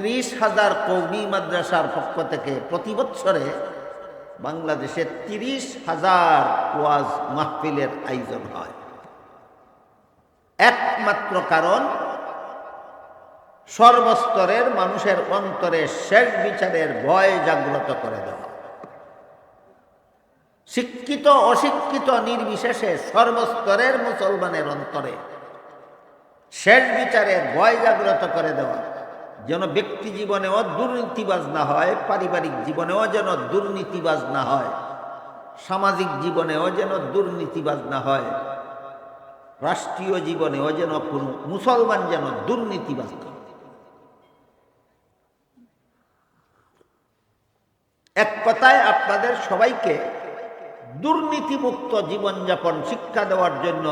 ত্রিশ হাজার কৌমি মাদ্রাসার পক্ষ থেকে প্রতি বৎসরে বাংলাদেশে তিরিশ হাজার ওয়াজ মাহফিলের আয়োজন হয়। একমাত্র কারণ, সর্বস্তরের মানুষের অন্তরে শেষ বিচারের ভয় জাগ্রত করে দেওয়া। শিক্ষিত, অশিক্ষিত, নির্বিশেষে সর্বস্তরের মুসলমানের অন্তরে শেষ বিচারের ভয় জাগ্রত করে দেওয়া। যেন ব্যক্তি জীবনেও দুর্নীতিবাজ না হয়, পারিবারিক জীবনেও যেন দুর্নীতিবাজ না হয়, সামাজিক জীবনেও যেন দুর্নীতিবাজ না হয়, রাষ্ট্রীয় জীবনেও যেন কোনো মুসলমান যেন দুর্নীতিবাজ না এক কথায় আপনাদের সবাইকে দুর্নীতিমুক্ত জীবনযাপন শিক্ষা দেওয়ার জন্য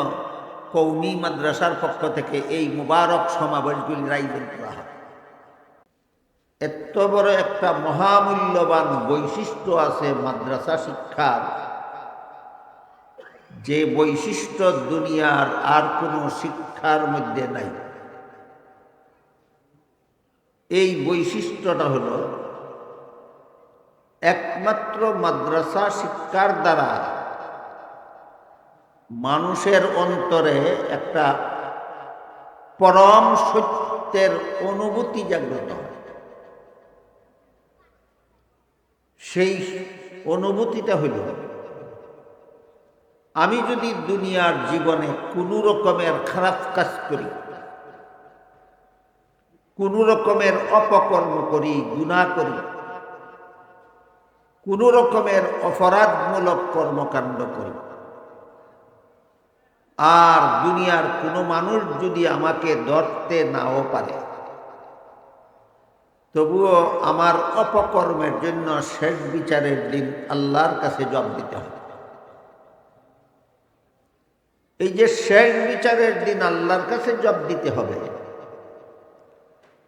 কৌমি মাদ্রাসার পক্ষ থেকে এই মুবারক সমাবেশগুলি আয়োজন করা হয়। এত বড় একটা মহামূল্যবান বৈশিষ্ট্য আছে মাদ্রাসা শিক্ষার। যে বৈশিষ্ট্য দুনিয়ার আর কোনো শিক্ষার মধ্যে নাই। এই বৈশিষ্ট্যটা হলো, একমাত্র মাদ্রাসা শিক্ষার দ্বারা মানুষের অন্তরে একটা পরম সত্যের অনুভূতি জাগ্রত হয়। সেই অনুভূতিটা হইল। আমি যদি দুনিয়ার জীবনে কোনো রকমের খারাপ কাজ করি, কোনো রকমের অপকর্ম করি গুণা করি, কোন রকমের অপরাধমূলক কর্মকাণ্ড করি, আর দুনিয়ার কোনো মানুষ যদি আমাকে ধরতে নাও পারে তবুও আমার অপকর্মের জন্য শেষ বিচারের দিন আল্লাহর কাছে জব দিতে হবে। এই যে শেষ বিচারের দিন আল্লাহর কাছে জব দিতে হবে,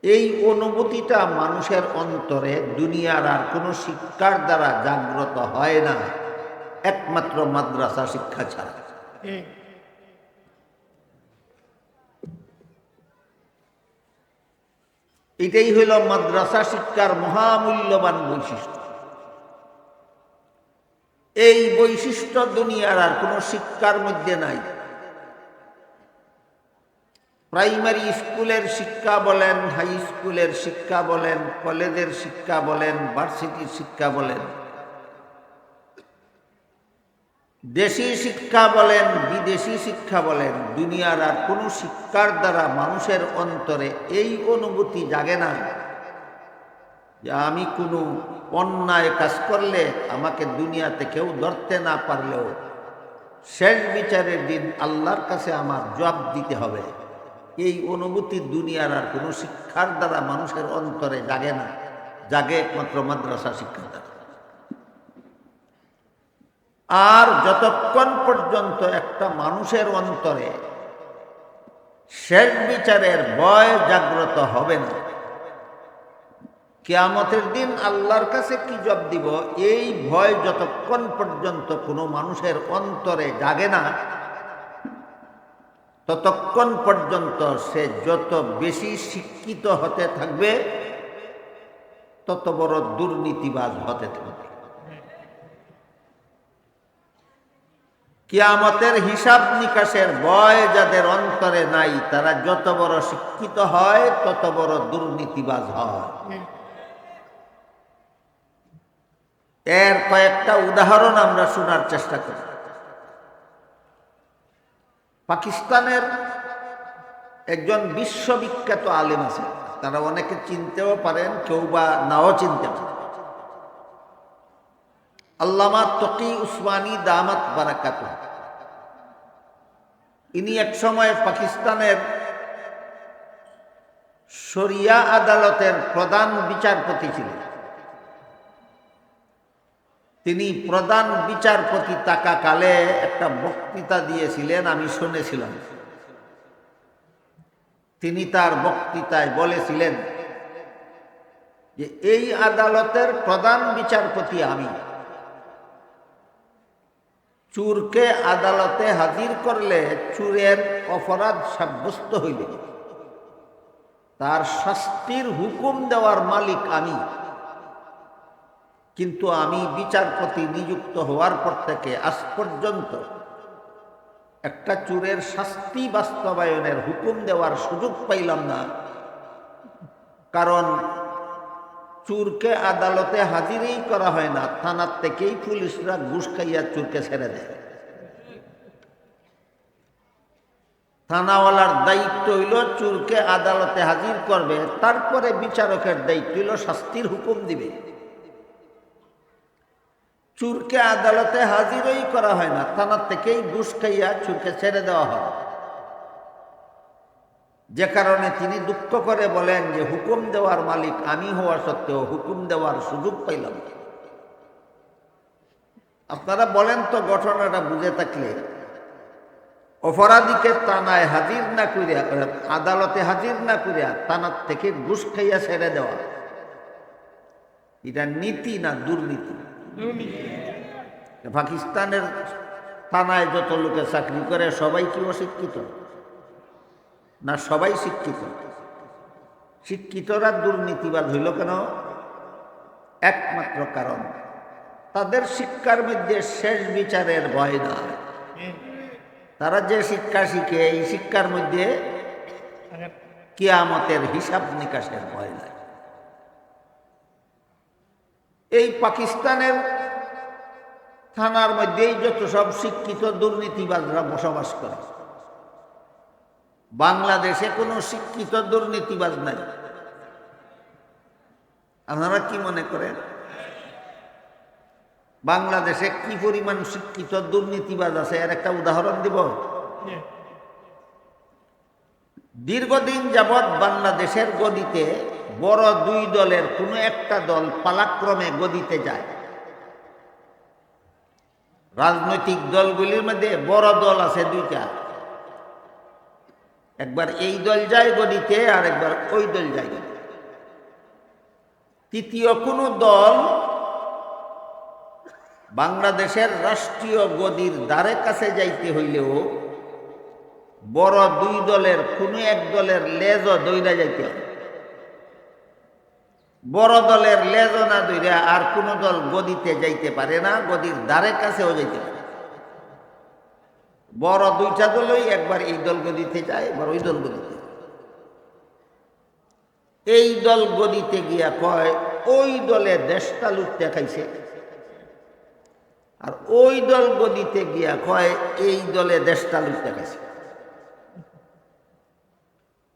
এই অনুভূতিটা মানুষের অন্তরে দুনিয়ার আর কোনো শিক্ষার দ্বারা জাগ্রত হয় না, একমাত্র মাদ্রাসা শিক্ষা ছাড়া। এটাই হইল মাদ্রাসা শিক্ষার মহামূল্যবান বৈশিষ্ট্য। এই বৈশিষ্ট্য দুনিয়ার আর কোনো শিক্ষার মধ্যে নাই। প্রাইমারি স্কুলের শিক্ষা বলেন, হাই স্কুলের শিক্ষা বলেন, কলেজের শিক্ষা বলেন, ভার্সিটির শিক্ষা বলেন দেশি শিক্ষা বলেন, বিদেশি শিক্ষা বলেন, দুনিয়ার আর কোনো শিক্ষার দ্বারা মানুষের অন্তরে এই অনুভূতি জাগে না যে আমি কোনো অন্যায় কাজ করলে আমাকে দুনিয়াতে কেউ ধরতে না পারলেও শেষ বিচারের দিন আল্লাহর কাছে আমার জবাব দিতে হবে। এই অনুভূতি দুনিয়ার আর কোনো শিক্ষার দ্বারা মানুষের অন্তরে জাগে না। জাগে একমাত্র মাদ্রাসা শিক্ষার দ্বারা আর যতক্ষণ পর্যন্ত একটা মানুষের অন্তরে শেষ বিচারের ভয় জাগ্রত হবে না, কেয়ামতের দিন আল্লাহর কাছে কি জব দিব? এই ভয় যতক্ষণ পর্যন্ত কোনো মানুষের অন্তরে জাগে না, ততক্ষণ পর্যন্ত সে যত বেশি শিক্ষিত হতে থাকবে, তত বড় দুর্নীতিবাজ হতে থাকবে। কিয়ামতের হিসাব নিকাশের ভয় যাদের অন্তরে নাই, তারা যত বড় শিক্ষিত হয়, তত বড় দুর্নীতিবাজ হয়। এর কয়েকটা উদাহরণ আমরা শোনার চেষ্টা করি। পাকিস্তানের একজন বিশ্ববিখ্যাত আলেম আছে। তারা অনেকে চিনতেও পারেন, কেউ বা নাও চিনতে পারেন। আল্লামা তকি উসমানী দামাত বারাকাত। ইনি এক সময় পাকিস্তানের শরিয়া আদালতের প্রধান বিচারপতি ছিলেন। তিনি প্রধান বিচারপতি তাকাকালে একটা বক্তৃতা দিয়েছিলেন, আমি শুনেছিলাম। তিনি তার বক্তৃতায় বলেছিলেন যে, এই আদালতের প্রধান বিচারপতি আমি। চুরকে আদালতে হাজির করলে চুরের অপরাধ সাব্যস্ত হইলে তার শাস্তির হুকুম দেওয়ার মালিক আমি। কিন্তু আমি বিচারপতি নিযুক্ত হওয়ার পর থেকে আজ পর্যন্ত একটা চুরের শাস্তি বাস্তবায়নের হুকুম দেওয়ার সুযোগ পাইলাম না। কারণ চুরকে আদালতে হাজিরই করা হয় না, থানার থেকেই পুলিশরা ঘুষ খাইয়া চুরকে ছেড়ে দেয়। থানাওয়ালার দায়িত্ব হইল চুরকে আদালতে হাজির করবে, তারপরে বিচারকের দায়িত্ব হইল শাস্তির হুকুম দিবে। চুরকে আদালতে হাজিরই করা হয় না, থানার থেকেই ঘুষ খাইয়া চুরকে ছেড়ে দেওয়া হয়। যে কারণে তিনি দুঃখ করে বলেন যে হুকুম দেওয়ার মালিক আমি হওয়া সত্ত্বেও হুকুম দেওয়ার সুযোগ পাইলাম আপনারা বলেন তো ঘটনাটা বুঝে থাকলে। অপরাধীকে তানায় হাজির না করিয়া আদালতে হাজির না করিয়া তানার থেকে ঘুষ খাইয়া ছেড়ে দেওয়া। এটা নীতি না দুর্নীতি? পাকিস্তানের থানায় যত লোকে চাকরি করে সবাই কি অশিক্ষিত? না সবাই শিক্ষিত? শিক্ষিতরা দুর্নীতিবাদ হইল কেন? একমাত্র কারণ, তাদের শিক্ষার মধ্যে শেষ বিচারের ভয় না তারা যে শিক্ষা শিখে, এই শিক্ষার মধ্যে কিয়ামতের হিসাব নিকাশের ভয় নাই। এই পাকিস্তানের থানার মধ্যেই যত সব শিক্ষিত দুর্নীতিবাজরা বসবাস করে বাংলাদেশে কোনো শিক্ষিত দুর্নীতিবাজ নাই। আপনারা কি মনে করেন? বাংলাদেশে কি পরিমাণ শিক্ষিত দুর্নীতিবাজ আছে? এর একটা উদাহরণ দিব। দীর্ঘদিন যাবৎ বাংলাদেশের গদিতে বড় দুই দলের কোনো একটা দল পালাক্রমে গদিতে যায়। রাজনৈতিক দলগুলির মধ্যে বড় দল আছে দুইটা। একবার এই দল যায় গদিতে আর একবার ওই দল যায় গদিতে। তৃতীয় কোনো দল বাংলাদেশের রাষ্ট্রীয় গদির দ্বারে কাছে যাইতে হইলেও বড় দুই দলের, কোনো এক দলের লেজ দইরা যাইতে হবে বড় দলের লেজ না দইরা আর কোনো দল গদিতে যাইতে পারে না, গদির দ্বারে কাছেও যাইতে পারে বড় দুইটা দলই একবার এই দল গদিতে যায় একবার ওই দল গদিতে। এই দল গদিতে গিয়া কয়, ওই দলে দেশটা লুটতে খাইছে। আর ওই দল গদিতে গিয়া কয়, এই দলে দেশটা লুটতে খাইছে।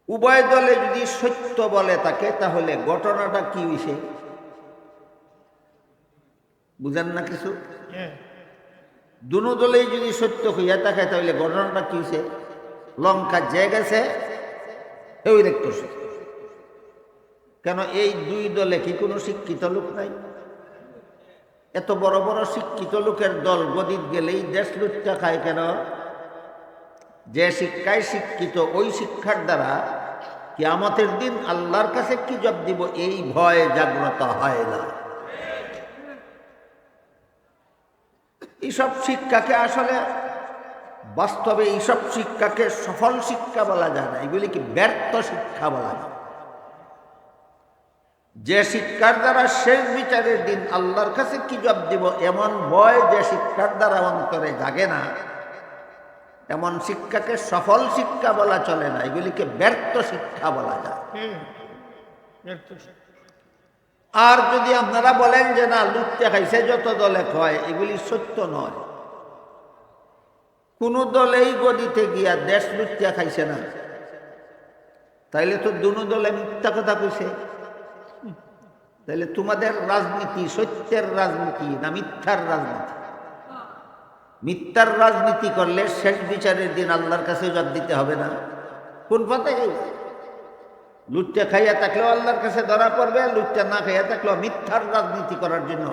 উভয় দলে যদি সত্য বলে তাকে, তাহলে ঘটনাটা কি হইছে? বুঝেন না কিছু? দুনো দলেই যদি সত্য হইয়া থাকে তাহলে ঘটনাটা কি হয়েছে লঙ্কা যে গেছে ওই দেখতেছে কেন এই দুই দলে কি কোনো শিক্ষিত লোক নাই? এত বড় বড় শিক্ষিত লোকের দল গদিত গেলেই দেশ লুটটা খায় কেন? যে শিক্ষায় শিক্ষিত, ওই শিক্ষার দ্বারা কিয়ামতের দিন আল্লাহর কাছে কি জব দিব? এই ভয় জাগ্রত হয় না। এইসব শিক্ষাকে আসলে বাস্তবে এইসব শিক্ষাকে সফল শিক্ষা বলা যায় না। এগুলি কি ব্যর্থ শিক্ষা বলা যায়? যে শিক্ষার দ্বারা শেষ বিচারের দিন আল্লাহর কাছে কি জব দিব? এমন ভয় যে শিক্ষার দ্বারা অন্তরে জাগে না। এমন শিক্ষাকে সফল শিক্ষা বলা চলে না। এগুলিকে ব্যর্থ শিক্ষা বলা যায়। আর যদি আপনারা বলেন যে, না, লুটতে খাইছে, যত দলে কয় এগুলি সত্য নয়। কোন দলেই গদিতে গিয়া দেশ লুটতে খাইছে না। তাইলে তো দুনো দলে মিথ্যা কথা কইছে। তাইলে তোমাদের রাজনীতি সত্যের রাজনীতি না মিথ্যার রাজনীতি? মিথ্যার রাজনীতি করলে শেষ বিচারের দিন আল্লাহর কাছে জব দিতে হবে না। কোন পথে লুটটা খাইয়া থাকলেও আল্লাহর কাছে ধরা পড়বে, লুটটা না খাইয়া থাকলেও মিথ্যার রাজনীতি করার জন্য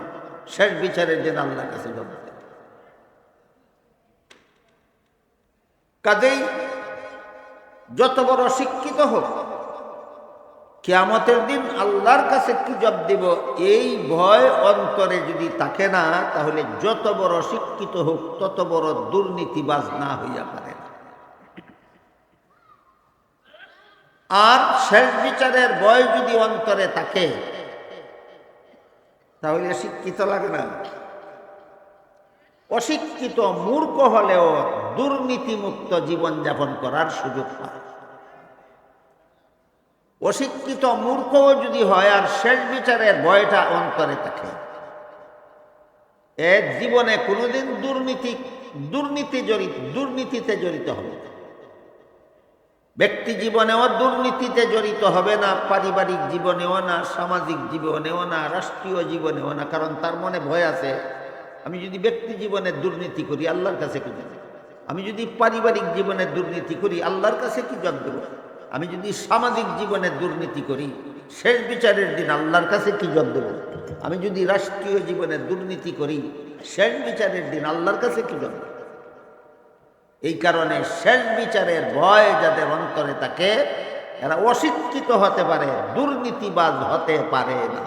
শেষ বিচারের দিন আল্লাহর কাছে হবে। কাজেই যত বড় শিক্ষিত হোক, কেয়ামতের দিন আল্লাহর কাছে কি জব দিব, এই ভয় অন্তরে যদি থাকে না, তাহলে যত বড় শিক্ষিত হোক, তত বড় দুর্নীতিবাজ না হইয়া পারে আর শেষ বিচারের বয় যদি অন্তরে থাকে, তাহলে শিক্ষিত লাগে না অশিক্ষিত মূর্খ হলেও দুর্নীতিমুক্ত জীবনযাপন করার সুযোগ পায় অশিক্ষিত মূর্খও যদি হয় আর শেষ বিচারের ভয়টা অন্তরে থাকে, এ জীবনে কোনোদিন দুর্নীতি দুর্নীতি জড়িত, দুর্নীতিতে জড়িত হবে। ব্যক্তি জীবনেও দুর্নীতিতে জড়িত হবে না, পারিবারিক জীবনেও না, সামাজিক জীবনেও না, রাষ্ট্রীয় জীবনেও না, কারণ তার মনে ভয় আছে, আমি যদি ব্যক্তি জীবনে দুর্নীতি করি, আল্লাহর কাছে কি দেব আমি যদি পারিবারিক জীবনে দুর্নীতি করি, আল্লাহর কাছে কি জব দেব আমি যদি সামাজিক জীবনে দুর্নীতি করি, শেষ বিচারের দিন আল্লাহর কাছে কি জব দেব আমি যদি রাষ্ট্রীয় জীবনে দুর্নীতি করি, শেষ বিচারের দিন আল্লাহর কাছে কি জব দেব এই কারণে শেষ বিচারের ভয় যাদের অন্তরে থাকে, এরা অশিক্ষিত হতে পারে, দুর্নীতিবাজ হতে পারে না।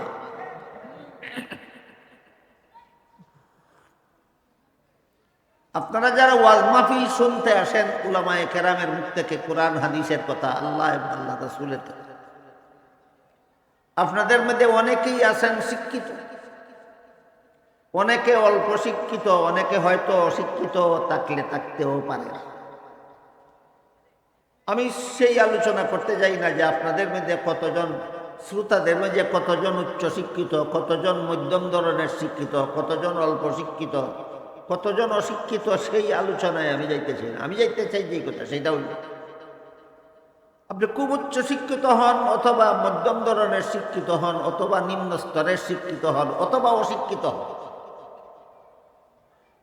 আপনারা যারা ওয়াজ মাহফিল শুনতে আসেন, উলামায়ে কেরামের মুখ থেকে কোরআন, হাদিসের কথা, আল্লাহ আল্লাহ রাসূলের কথা। আপনাদের মধ্যে অনেকেই আছেন শিক্ষিত। অনেকে অল্প শিক্ষিত, অনেকে হয়তো অশিক্ষিত থাকলে থাকতেও পারে। আমি সেই আলোচনা করতে যাই না যে আপনাদের মধ্যে কতজন শ্রোতাদের মধ্যে কতজন উচ্চ শিক্ষিত, কতজন মধ্যম ধরনের শিক্ষিত, কতজন অল্প শিক্ষিত, কতজন অশিক্ষিত, সেই আলোচনায় আমি যাইতে চাই না। আমি যাইতে চাই যে কথা, সেটা হইল আপনি খুব উচ্চ শিক্ষিত হন অথবা মধ্যম ধরনের শিক্ষিত হন, অথবা নিম্ন স্তরের শিক্ষিত হন, অথবা অশিক্ষিত হন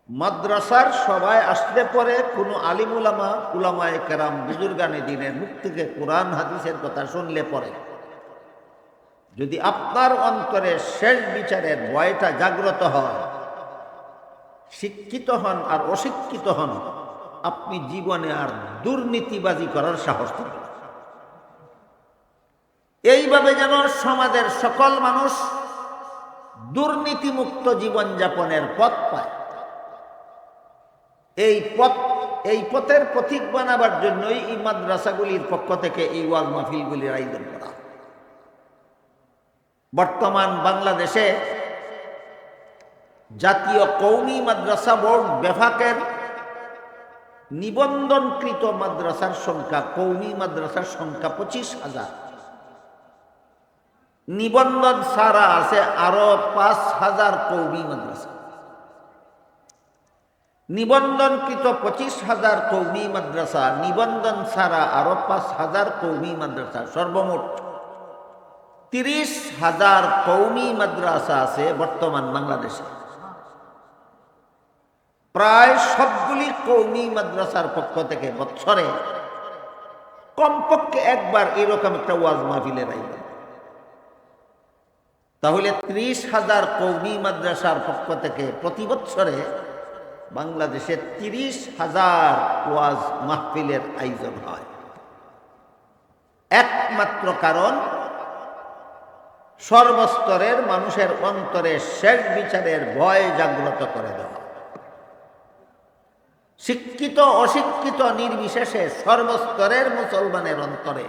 মাদ্রাসার সবাই আসলে পরে কোনো আলিমুলামা, উলামায় কেরাম, বুজুর্গানে দিনের মুখ থেকে কোরআন, হাদিসের কথা শুনলে পরে। যদি আপনার অন্তরে শেষ বিচারের ভয়টা জাগ্রত হয়, শিক্ষিত হন আর অশিক্ষিত হন, আপনি জীবনে আর দুর্নীতিবাজি করার সাহস পাবেন এইভাবে যেন সমাজের সকল মানুষ দুর্নীতিমুক্ত জীবনযাপনের পথ পায়। এই পথ, এই পথের পথিক বানাবার জন্যই এই মাদ্রাসাগুলির পক্ষ থেকে এই ওয়াজ মাহফিলগুলির আয়োজন করা। বর্তমান বাংলাদেশে জাতীয় কৌমি মাদ্রাসা বোর্ড বেফাকের নিবন্ধনকৃত মাদ্রাসার সংখ্যা কৌমি মাদ্রাসার সংখ্যা পঁচিশ হাজার। নিবন্ধন সারা আছে আরও পাঁচ হাজার কৌমি মাদ্রাসা। নিবন্ধনকৃত পঁচিশ হাজার কৌমি মাদ্রাসা, নিবন্ধন ছাড়া আরও পাঁচ হাজার কৌমি মাদ্রাসা, সর্বমোট তিরিশ হাজার কৌমি মাদ্রাসা আছে বর্তমান বাংলাদেশে। প্রায় সবগুলি কৌমি মাদ্রাসার পক্ষ থেকে বছরে কমপক্ষে একবার এরকম একটা ওয়াজ মাহফিলের আয়োজন। তাহলে ত্রিশ হাজার কৌমি মাদ্রাসার পক্ষ থেকে প্রতি বছরে বাংলাদেশে তিরিশ হাজার ওয়াজ মাহফিলের আয়োজন হয়। একমাত্র কারণ, সর্বস্তরের মানুষের অন্তরে শেষ বিচারের ভয় জাগ্রত করে দেওয়া। শিক্ষিত, অশিক্ষিত, নির্বিশেষে সর্বস্তরের মুসলমানের অন্তরে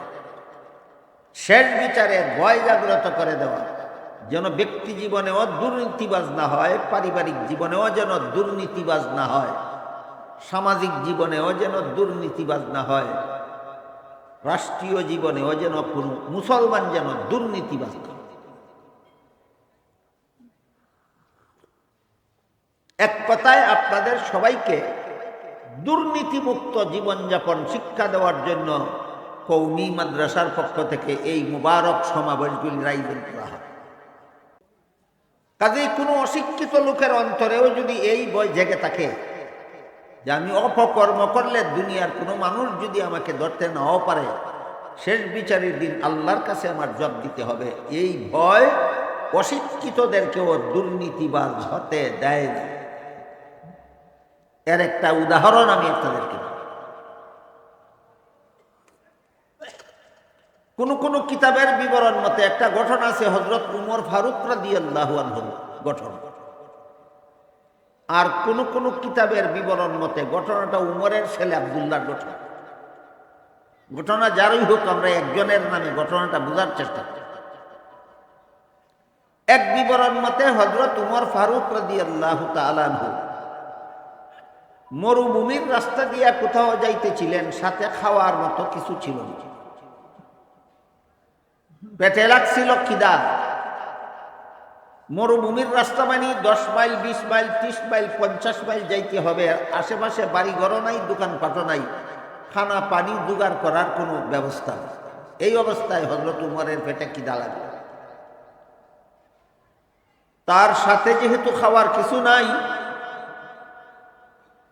শেষ বিচারের ভয় জাগ্রত করে দেওয়া। যেন ব্যক্তি জীবনেও দুর্নীতিবাজ না হয়, পারিবারিক জীবনেও যেন দুর্নীতিবাজ না হয়, সামাজিক জীবনেও যেন দুর্নীতিবাজ না হয়, রাষ্ট্রীয় জীবনেও যেন কোনো মুসলমান যেন দুর্নীতিবাজ না। এক কথায় আপনাদের সবাইকে দুর্নীতিমুক্ত জীবনযাপন শিক্ষা দেওয়ার জন্য কৌমি মাদ্রাসার পক্ষ থেকে এই মুবারক সমাবেশগুলি আয়োজন করা হয় কাজেই কোনো অশিক্ষিত লোকের অন্তরেও যদি এই বই জেগে থাকে যে আমি অপকর্ম করলে দুনিয়ার কোনো মানুষ যদি আমাকে ধরতে নাও পারে, শেষ বিচারের দিন আল্লাহর কাছে আমার জব দিতে হবে। এই ভয় অশিক্ষিতদেরকেও দুর্নীতিবাজ হতে দেয় না। এর একটা উদাহরণ আমি আপনাদেরকে দিই। কোন কোন কিতাবের বিবরণ মতে একটা গঠন আছে হজরত উমর ফারুক রাদি আল্লাহ গঠন। আর কোন কোন কিতাবের বিবরণ মতে ঘটনাটা উমরের ছেলে আবদুল্লাহর গঠন। ঘটনা যারই হোক, আমরা একজনের নামে ঘটনাটা বোঝার চেষ্টা করি। এক বিবরণ মতে হজরত উমর ফারুক রাদি আল্লাহ তালানহু মরুভূমির রাস্তা দিয়া কোথাও যাইতেছিলেন, সাথে খাওয়ার মতো কিছু ছিল না। পেটে লাগছিল খিদা। মরুভূমির রাস্তা মানি দশ মাইল, বিশ মাইল, ত্রিশ মাইল, পঞ্চাশ মাইল যাইতে হবে। আশেপাশে বাড়ি ঘরও নাই, দোকানপাটও নাই। খানা পানি জোগাড় করার কোনো ব্যবস্থা এই অবস্থায় হজরত উমরের পেটে খিদা লাগে তার সাথে যেহেতু খাওয়ার কিছু নাই,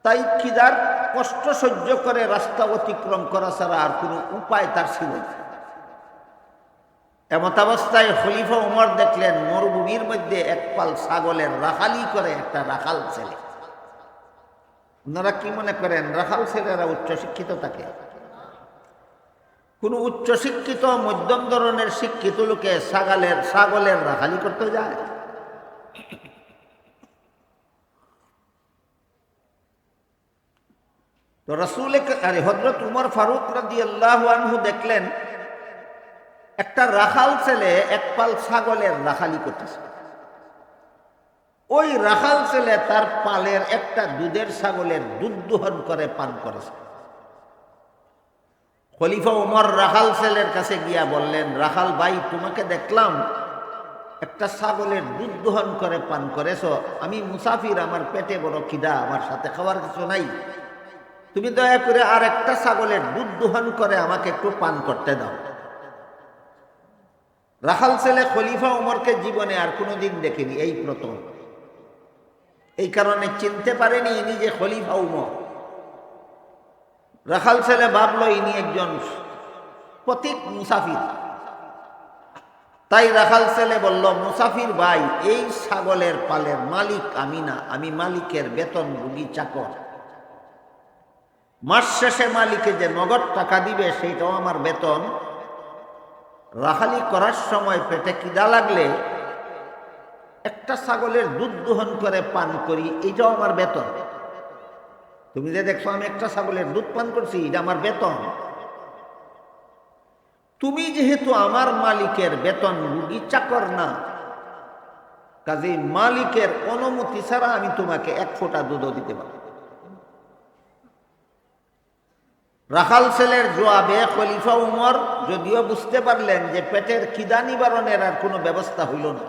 তাই খিদার কষ্ট সহ্য করে রাস্তা অতিক্রম করা ছাড়া আর কোনো উপায় তার ছিল না। এমত অবস্থায় খলিফা উমর দেখলেন, মরুভূমির মধ্যে এক পাল ছাগলের রাখালি করে একটা রাখাল ছেলে। ওনারা কি মনে করেন, রাখাল ছেলেরা উচ্চশিক্ষিত থাকে কোন উচ্চশিক্ষিত মধ্যম ধরনের শিক্ষিত লোকে ছাগলের ছাগলের রাখালি করতে যায়? তো রসুল আরে হজরত উমর ফারুক রাদি আল্লাহ আনহু দেখলেন একটা রাখাল ছেলে এক পাল ছাগলের রাখালি করতেছে। ওই রাখাল ছেলে তার পালের একটা দুধের ছাগলের দুধ দোহন করে, পান করেছে। খলিফা উমর রাখাল ছেলের কাছে গিয়া বললেন, রাখাল ভাই, তোমাকে দেখলাম, একটা ছাগলের দুধ দোহন করে, পান করেছ। আমি মুসাফির, আমার পেটে বড় খিদা, আমার সাথে খাওয়ার কিছু নাই। তুমি দয়া করে আর একটা ছাগলের দুধ দোহন করে আমাকে একটু পান করতে দাও। রাখাল ছেলে খলিফা উমরকে জীবনে আর কোনোদিন দেখেনি, এই প্রথম। এই কারণে চিনতে পারেনি ইনি যে খলিফা উমর। রাখাল ছেলে ভাবলো ইনি একজন প্রতীক মুসাফির। তাই রাখাল ছেলে বলল, মুসাফির ভাই, এই ছাগলের পালের মালিক আমি না, আমি মালিকের বেতন রুগী চাকর। মাস শেষে মালিকে যে নগদ টাকা দিবে, সেইটাও আমার বেতন। রাখালি করার সময় পেটে কিদা লাগলে? একটা ছাগলের দুধ দোহন করে পান করি এটাও আমার বেতন। তুমি যে দেখছ আমি একটা ছাগলের দুধ পান করছি, এটা আমার বেতন। তুমি যেহেতু আমার মালিকের বেতন, রুগী চাকর না কাজে মালিকের অনুমতি ছাড়া আমি তোমাকে এক ফোঁটা দুধও দিতে পারি রাখাল ছেলের জোয়াবে খলিফা উমর যদিও বুঝতে পারলেন যে পেটের খিদা নিবারণের আর কোনো ব্যবস্থা হইল না।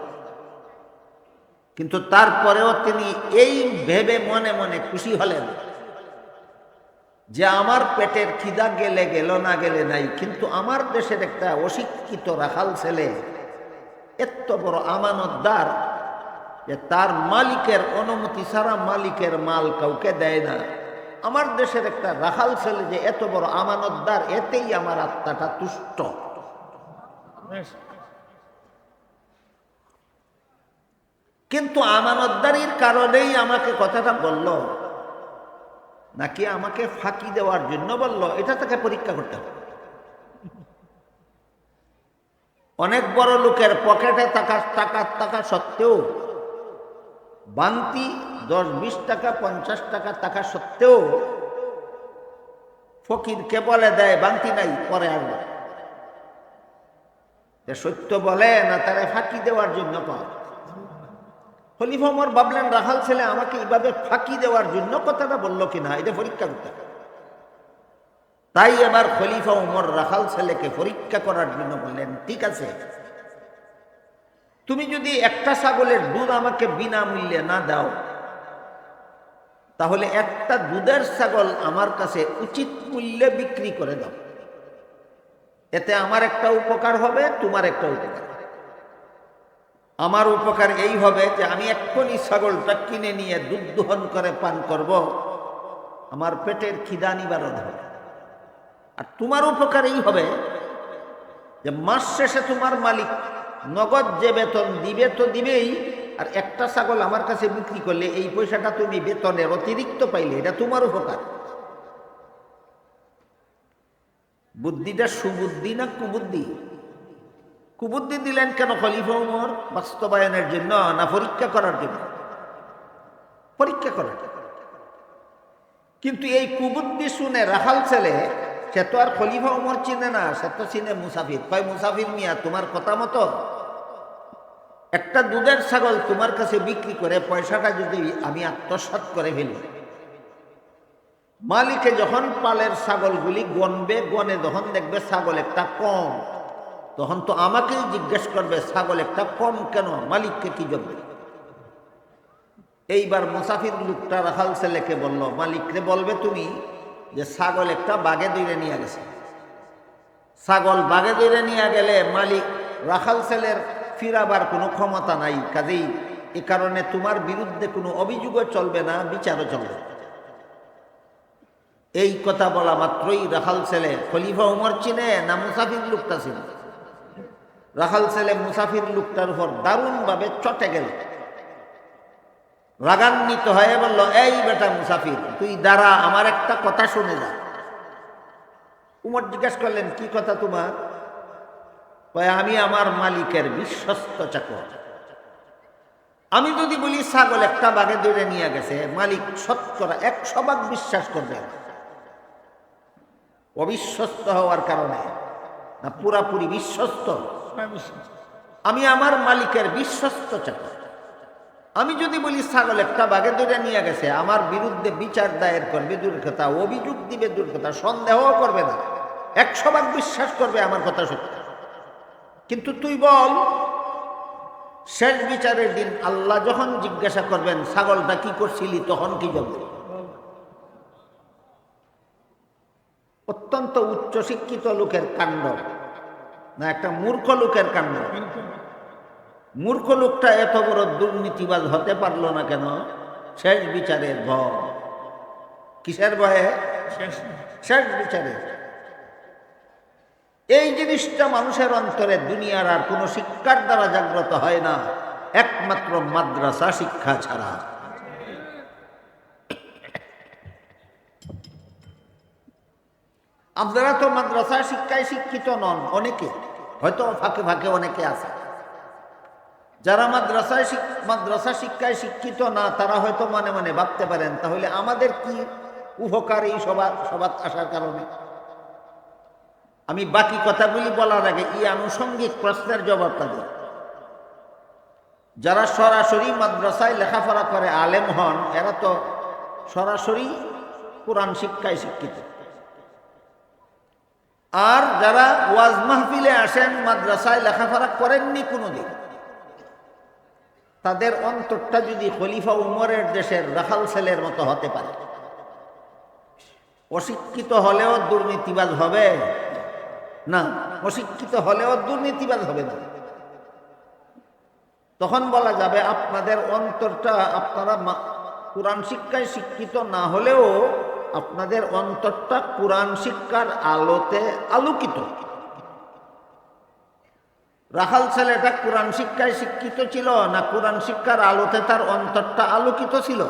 কিন্তু তারপরেও তিনি এই ভেবে মনে মনে খুশি হলেন যে আমার পেটের খিদা গেলে গেল না গেলে নাই, কিন্তু আমার দেশের একটা অশিক্ষিত রাখাল ছেলে এত বড় আমানতদার যে তার মালিকের অনুমতি ছাড়া মালিকের মাল কাউকে দেয় না। আমার দেশের একটা রাখাল ছেলে যে এত বড় আমানতদার এতেই আমার আত্মাটা তুষ্ট। কিন্তু আমানতদারির কারণেই আমাকে কথাটা বলল নাকি আমাকে ফাঁকি দেওয়ার জন্য বলল? এটা তাকে পরীক্ষা করতে হবে। অনেক বড় লোকের পকেটে টাকা টাকা টাকা সত্ত্বেও বান্তি দশ, বিশ টাকা, পঞ্চাশ টাকা টাকা সত্ত্বেও ফকির কে বলে দেয়, বান্তি নাই, পরে আসবে সত্য বলে না, তারা ফাঁকি দেওয়ার জন্য পাওয়া খলিফা ওমর ভাবলেন রাখাল ছেলে, আমাকে এইভাবে ফাঁকি দেওয়ার জন্য কথাটা বলল কিনা? এটা পরীক্ষা করতে তাই এবার খলিফা উমর রাখাল ছেলেকে পরীক্ষা করার জন্য বললেন, ঠিক আছে। তুমি যদি একটা ছাগলের দুধ আমাকে বিনামূল্যে না দাও তাহলে একটা দুধের ছাগল আমার কাছে উচিত মূল্যে বিক্রি করে দাও। এতে আমার একটা উপকার হবে, তোমার একটা উপকার আমার উপকার এই হবে যে আমি এক্ষুনি ছাগলটা কিনে নিয়ে দুধ দোহন করে পান করব, আমার পেটের খিদা নিবারণ হবে। আর তোমার উপকার এই হবে যে মাস শেষে তোমার মালিক নগদ যে বেতন দিবে তো দিবেই আর একটা ছাগল আমার কাছে বিক্রি করলে এই পয়সাটা তুমি বেতনের অতিরিক্ত পাইলে, এটা তোমার উপকার। বুদ্ধিটা সুবুদ্ধি না কুবুদ্ধি? কুবুদ্ধি দিলেন কেন খলিফা উমর? বাস্তবায়নের জন্য না পরীক্ষা করার জন্য? পরীক্ষা করার কিন্তু এই কুবুদ্ধি শুনে রাখাল ছেলে, সে তো আর খলিফা উমর চিনে না, সে তো চিনে মুসাফির। কয়, মুসাফির মিয়া, তোমার কথা মতো একটা দুধের ছাগল তোমার কাছে বিক্রি করে পয়সাটা যদি আমি আত্মসাৎ করে ফেলি। মালিকে যখন পালের ছাগলগুলি গনবে, গনে যখন দেখবে ছাগল একটা কম। তখন তো আমাকেই জিজ্ঞেস করবে, ছাগল একটা কম কেন? মালিককে কি জন্য? এইবার মুসাফির লোকটা রাখাল ছেলেকে বলল, মালিকরে বলবে তুমি যে ছাগল একটা বাগে দইরে নিয়ে গেছে। ছাগল বাগে দইরে নিয়ে গেলে মালিক রাখাল ছেলের ফিরাবার কোনো ক্ষমতা নাই। কাজেই এ কারণে তোমার বিরুদ্ধে কোনো অভিযোগও চলবে না, বিচারও চলবে এই কথা বলা মাত্রই রাখাল ছেলে খলিফা উমর চিনে না মুসাফির লোকটা ছিল রাখাল ছেলে মুসাফির লোকটার উপর দারুণভাবে চটে গেল। রাগান্বিত হয়ে বলল, এই বেটা মুসাফির, তুই দাঁড়া, আমার একটা কথা শুনে যা। উমর জিজ্ঞেস করলেন, কি কথা তোমার? কয়, আমি আমার মালিকের বিশ্বস্ত চাকর। আমি যদি বলি, ছাগল একটা বাগে দৌড়ে নিয়ে গেছে, মালিক শতকরা একশো ভাগ বিশ্বাস করবে। অবিশ্বস্ত হওয়ার কারণে, না, পুরাপুরি বিশ্বস্ত? আমি আমার মালিকের বিশ্বস্ত চাকর। আমি যদি বলি, ছাগল একটা বাগে দৌড়ে নিয়ে গেছে, আমার বিরুদ্ধে বিচার দায়ের করবে দূর অভিযোগ দিবে দূর কথা সন্দেহও করবে না। একশো ভাগ বিশ্বাস করবে, আমার কথা সত্য? কিন্তু তুই বল শেষ বিচারের দিন আল্লাহ যখন জিজ্ঞাসা করবেন ছাগলটা কি করছিলি তখন কি যাবে অত্যন্ত উচ্চশিক্ষিত লোকের কাণ্ড না একটা মূর্খ লোকের কাণ্ড। মূর্খ লোকটা এত বড় দুর্নীতিবাজ হতে পারল না কেন? শেষ বিচারের ভয়। কিসের ভয়ে? শেষ বিচারের। এই জিনিসটা মানুষের অন্তরে দুনিয়ার আর কোনো শিক্ষার দ্বারা জাগ্রত হয় না। একমাত্র মাদ্রাসা শিক্ষা ছাড়া। আপনারা তো মাদ্রাসা শিক্ষায় শিক্ষিত নন, অনেকে। হয়তো ফাঁকে ফাঁকে অনেকে আছে। যারা মাদ্রাসায় মাদ্রাসা শিক্ষায় শিক্ষিত না, তারা হয়তো মনে মনে ভাবতে পারেন, তাহলে আমাদের কি উপকার এই সবার সবার আসার কারণে? আমি বাকি কথাগুলি বলার আগে এই আনুষঙ্গিক প্রশ্নের জবাবটা দিই যারা সরাসরি মাদ্রাসায় লেখাপড়া করে আলেম হন, এরা তো সরাসরি কোরআন শিক্ষায় শিক্ষিত। আর যারা ওয়াজ মাহফিলে আসেন, মাদ্রাসায় লেখাপড়া করেননি কোনোদিন, তাদের অন্তরটা যদি খলিফা উমরের দেশের রাখাল ছেলের মতো হতে পারে। অশিক্ষিত হলেও দুর্নীতিবাজ হবে। না, অশিক্ষিত হলেও দুর্নীতিবাজ হবে না। তখন বলা যাবে, আপনাদের অন্তরটা আপনারা কোরআন শিক্ষায় শিক্ষিত না হলেও আপনাদের অন্তরটা কোরআন শিক্ষার আলোতে আলোকিত। রাখাল ছেলেটা কোরআন শিক্ষায় শিক্ষিত ছিল না কোরআন শিক্ষার আলোতে তার অন্তরটা আলোকিত ছিল?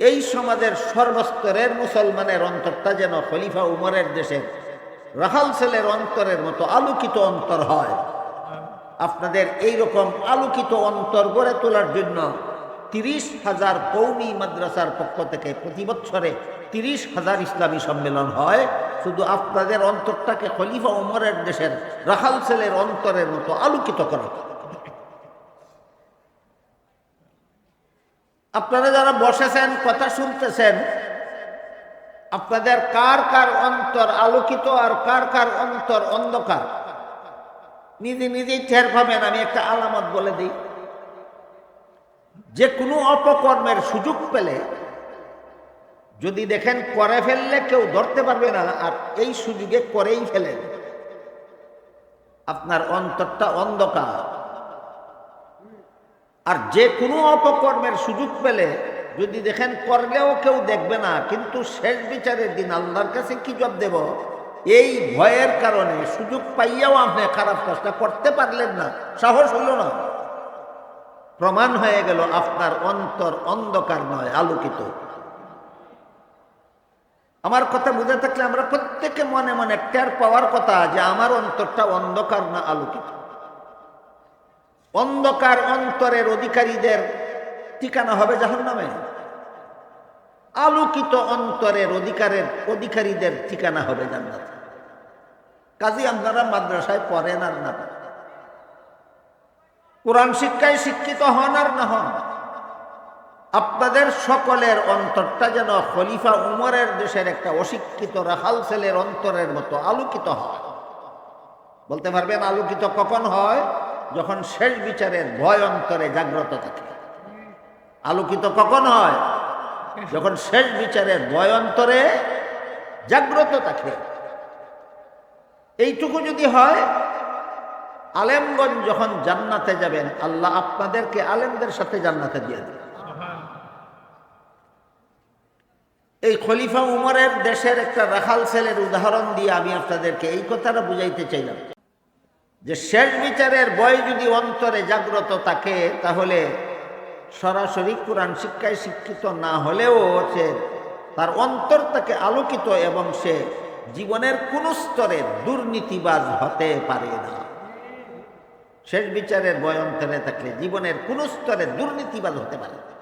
এই সমাজের সর্বস্তরের মুসলমানের অন্তরটা যেন খলিফা উমরের দেশে রাখাল ছেলের অন্তরের মতো আলোকিত অন্তর হয়। আপনাদের এই রকম আলোকিত অন্তর গড়ে তোলার জন্য তিরিশ হাজার কৌমি মাদ্রাসার পক্ষ থেকে প্রতি বছরে তিরিশ হাজার ইসলামী সম্মেলন হয়। শুধু আপনাদের অন্তরটাকে খলিফা উমরের দেশের রাখাল ছেলের অন্তরের মতো আলোকিত করা। আপনারা যারা বসেছেন, কথা শুনতেছেন আপনাদের কার কার অন্তর আলোকিত আর কার কার অন্তর অন্ধকার? নিজে নিজেই টের পাবেন, আমি একটা আলামত বলে দিই। যে কোনো অপকর্মের সুযোগ পেলে, যদি দেখেন করে ফেললে কেউ ধরতে পারবে না, আর এই সুযোগে করেই ফেলেন। আপনার অন্তরটা অন্ধকার। আর যে কোনো অপকর্মের সুযোগ পেলে যদি দেখেন করলেও কেউ দেখবে না, কিন্তু শেষ বিচারের দিন আল্লাহর কাছে কি জব দেব? এই ভয়ের কারণে সুযোগ পাইয়াও আপনি খারাপ কাজটা করতে পারলেন না, সাহস হইল না। প্রমাণ হয়ে গেল আপনার অন্তর অন্ধকার নয়, আলোকিত। আমার কথা বুঝে থাকলে আমরা প্রত্যেকে মনে মনে টের পাওয়ার কথা যে আমার অন্তরটা অন্ধকার না আলোকিত। অন্ধকার অন্তরের অধিকারীদের ঠিকানা হবে জাহান নামে আলোকিত অন্তরের অধিকারের অধিকারীদের ঠিকানা হবে জান্নাত। কাজী আপনারা মাদ্রাসায় পড়েন আর না। কোরআন শিক্ষায় শিক্ষিত হন আর না হন। আপনাদের সকলের অন্তরটা যেন খলিফা উমরের দেশের একটা অশিক্ষিত রাখাল ছেলের অন্তরের মতো আলোকিত হয়। বলতে পারবেন আলোকিত কখন হয়? যখন শেষ বিচারের ভয় অন্তরে জাগ্রত থাকে। আলোকিত কখন হয়? যখন শেষ বিচারের ভয় অন্তরে জাগ্রত থাকে। এইটুকু যদি হয়, আলেমগঞ্জ যখন জান্নাতে যাবেন, আল্লাহ আপনাদেরকে আলেমদের সাথে জান্নাতে দিয়ে দেবেন। এই খলিফা উমরের দেশের একটা রাখাল ছেলের উদাহরণ দিয়ে আমি আপনাদেরকে এই কথাটা বুঝাইতে চাইলাম। যে শেষ বিচারের বয় যদি অন্তরে জাগ্রত থাকে, তাহলে সরাসরি কোরআন শিক্ষায় শিক্ষিত না হলেও সে তার অন্তর তাকে আলোকিত এবং সে জীবনের কোন স্তরে দুর্নীতিবাজ হতে পারে না শেষ বিচারের বয়ন্তরে থাকলে জীবনের কোন স্তরে দুর্নীতিবাজ হতে পারে না।